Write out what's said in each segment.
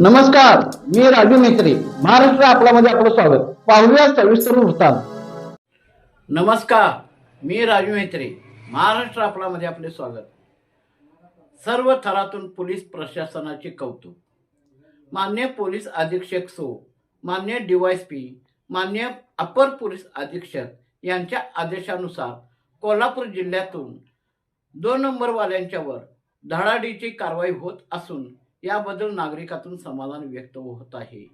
नमस्कार मी राजू मेत्री महाराष्ट्र आपल्यामध्ये आपलं स्वागत. पाहूया सविस्तर वृत्तांत. नमस्कार मी राजू मेत्री महाराष्ट्र आपलामध्ये आपले स्वागत. सर्व थरातून पोलीस प्रशासनाचे कौतुक. मान्य पोलीस अधीक्षक सो मान्य डीवायसपी मान्य अपर पोलीस अधीक्षक यांच्या आदेशानुसार कोल्हापूर जिल्ह्यातून दोन नंबरवाल्यांच्यावर धडाडीची कारवाई होत असून याबद्दल नागरिकातून समाधान व्यक्त होत आहे.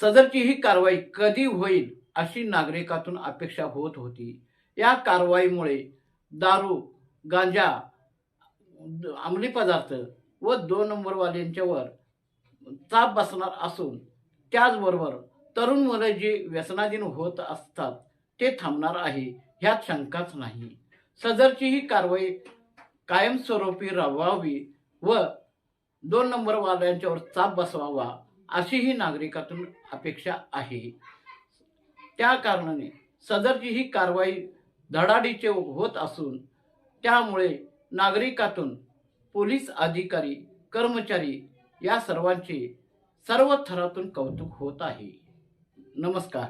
सदरची ही कारवाई कधी होईल अशी नागरिकातून अपेक्षा होत होती. या कारवाईमुळे दारू गांजा द- अंमली पदार्थ व दोन नंबरवाल्यांच्यावर चाप बसणार असून त्याचबरोबर तरुण मुलं जी व्यसनाधीन होत असतात ते थांबणार आहे ह्यात शंकाच नाही. सदरची ही कारवाई कायमस्वरूपी राबवावी व दोन नंबरवाल्यांच्यावर चाप बसवावा अशीही नागरिकातून अपेक्षा आहे. त्या कारणाने सदरची ही कारवाई धडाडीचे होत असून त्यामुळे नागरिकातून पोलीस अधिकारी कर्मचारी या सर्वांचे सर्व थरातून कौतुक होत आहे. नमस्कार.